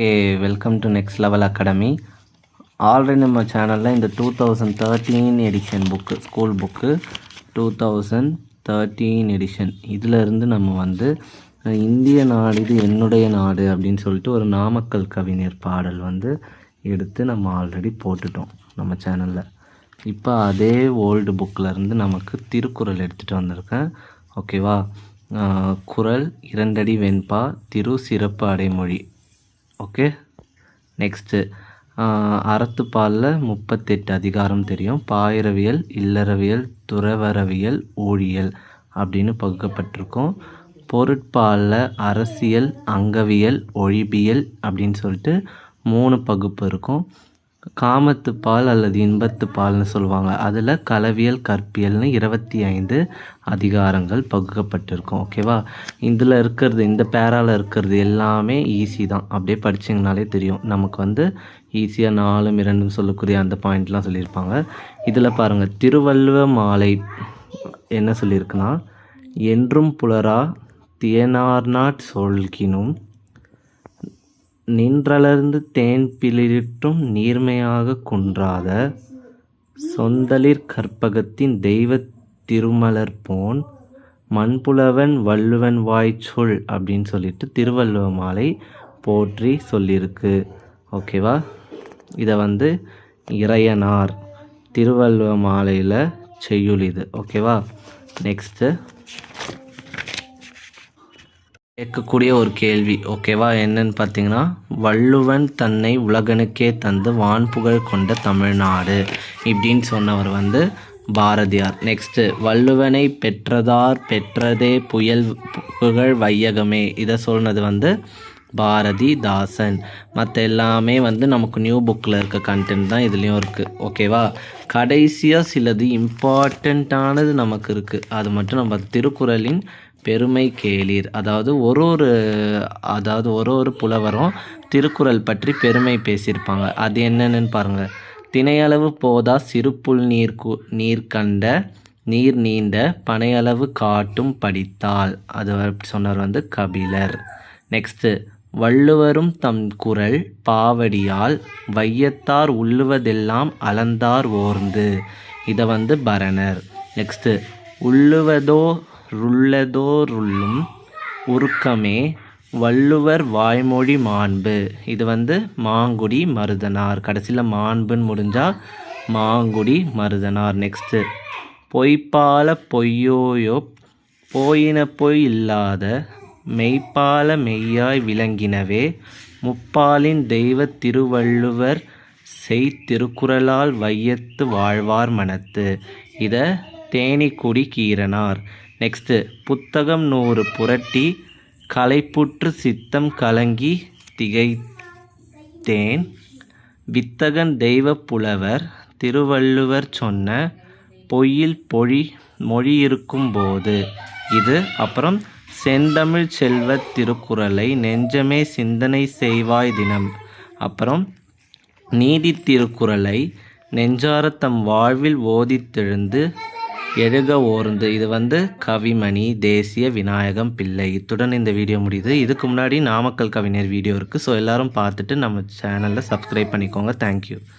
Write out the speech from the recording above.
Okay welcome to next level academy already நம்ம சேனலில் இந்த two thousand thirteen edition book school book two thousand thirteen edition இதிலிருந்து நம்ம வந்து இந்திய நாடு இது என்னுடைய நாடு அப்படின்னு சொல்லிட்டு ஒரு நாமக்கல் கவிஞர் பாடல் வந்து எடுத்து நம்ம ஆல்ரெடி போட்டுட்டோம் நம்ம சேனலில் இப்போ அதே ஓல்டு இருந்து நமக்கு திருக்குறள் எடுத்துகிட்டு வந்திருக்கேன். ஓகேவா குரல் குறள் இரண்டடி வெண்பா திரு சிறப்பு அடைமொழி. ஓகே நெக்ஸ்ட்டு அறத்துப்பாலில் முப்பத்தெட்டு அதிகாரம் தெரியும். பாயிரவியல் இல்லறவியல் துறவரவியல் ஊழியல் அப்படின்னு பகுக்கப்பட்டிருக்கோம். பொருட்பாலில் அரசியல் அங்கவியல் ஒழிபியல் அப்படின்னு சொல்லிட்டு மூணு பகுப்பு இருக்கும். காமத்து பால் அல்லது இன்பத்து பால்னு சொல்லுவாங்க. அதில் களவியல் கற்பியல்னு இருபத்தி ஐந்து அதிகாரங்கள் பகுக்கப்பட்டிருக்கும். ஓகேவா இதில் இருக்கிறது இந்த பேரால இருக்கிறது எல்லாமே ஈஸி தான். அப்படியே படிச்சிங்கனாலே தெரியும். நமக்கு வந்து ஈஸியாக நாலும் இரண்டும் சொல்லக்கூடிய அந்த பாயிண்ட்லாம் சொல்லியிருப்பாங்க. இதில் பாருங்கள் திருவள்ளுவ மாலை என்ன சொல்லியிருக்குன்னா என்றும் புலரா தியனார்நாட் சொல்கினும் நின்றலர்ந்து தேன் பிளிரிட்டும் நீர்மையாக குன்றாத சொந்தளிர் கற்பகத்தின் தெய்வத் திருமலர் போன் மண்புலவன் வள்ளுவன் வாய்ச்சொல் அப்படின்னு சொல்லிட்டு திருவள்ளுவ மாலை போற்றி சொல்லியிருக்கு ஓகேவா? இதை வந்து இறையனார் திருவள்ளுவ மாலையில் செய்யுள் இது. ஓகேவா? நெக்ஸ்ட்டு கேட்கக்கூடிய ஒரு கேள்வி ஓகேவா? என்னன்னு பார்த்தீங்கன்னா வள்ளுவன் தன்னை உலகனுக்கே தந்து வான்புகழ் கொண்ட தமிழ்நாடு இப்படின்னு சொன்னவர் வந்து பாரதியார். நெக்ஸ்ட்டு வள்ளுவனை பெற்றதார் பெற்றதே புயல் புகழ் வையகமே. இதை சொன்னது வந்து பாரதிதாசன். மற்ற எல்லாமே வந்து நமக்கு நியூ புக்கில் இருக்க கண்டென்ட் தான் இதுலேயும் இருக்குது ஓகேவா கடைசியாக சிலது இம்பார்ட்டண்ட்டானது நமக்கு இருக்குது அது மட்டும் நம்ம திருக்குறளின் பெருமை கேளீர். அதாவது ஒரு ஒரு அதாவது ஒரு ஒரு புலவரும் திருக்குறள் பற்றி பெருமை பேசியிருப்பாங்க. அது என்னென்னு பாருங்கள் திணையளவு போதா சிறுப்புல் நீர் கு நீர் கண்ட நீர் நீண்ட பனையளவு காட்டும் படித்தால் அது சொன்னவர் வந்து கபிலர். நெக்ஸ்ட்டு வள்ளுவரும் தம் குரல் பாவடியால் வையத்தார் உள்ளுவதெல்லாம் அளந்தார் ஓர்ந்து. இதை வந்து பரணர். நெக்ஸ்ட்டு உள்ளுவதோ ருள்ளதோருள்ளும் உருக்கமே வள்ளுவர் வாய்மொழி மாண்பு. இது வந்து மாங்குடி மருதனார். கடைசியில் மாண்புன்னு முடிஞ்சால் மாங்குடி மருதனார். நெக்ஸ்ட்டு பொய்ப்பால பொய்யோயோ போயின பொய் இல்லாத மெய்ப்பால மெய்யாய் விளங்கினவே முப்பாலின் தெய்வ திருவள்ளுவர் செய்திருக்குறளால் வையத்து வாழ்வார் மனத்து. இதை தேனிக்குடி கீரனார். நெக்ஸ்ட்டு புத்தகம் நூறு புரட்டி களைப்புற்று சித்தம் கலங்கி திகைத்தேன். வித்தகன் தெய்வப் புலவர் திருவள்ளுவர் சொன்ன பொய்யில் பொழி மொழி இருக்கும்போது. இது அப்புறம் செந்தமிழ் செல்வத் திருக்குறளை நெஞ்சமே சிந்தனை செய்வாய் தினம். அப்புறம் நீதி திருக்குறளை நெஞ்சார தம் வாழ்வில் ஓதித்தெழுந்து எழுக ஓர்ந்து. இது வந்து கவிமணி தேசிய விநாயகம் பிள்ளை. இத்துடன் இந்த வீடியோ முடியுது. இதுக்கு முன்னாடி நாமக்கல் கவிஞர் வீடியோ இருக்குது ஸோ எல்லோரும் பார்த்துட்டு நம்ம சேனலில் சப்ஸ்கிரைப் பண்ணிக்கோங்க. தேங்க்யூ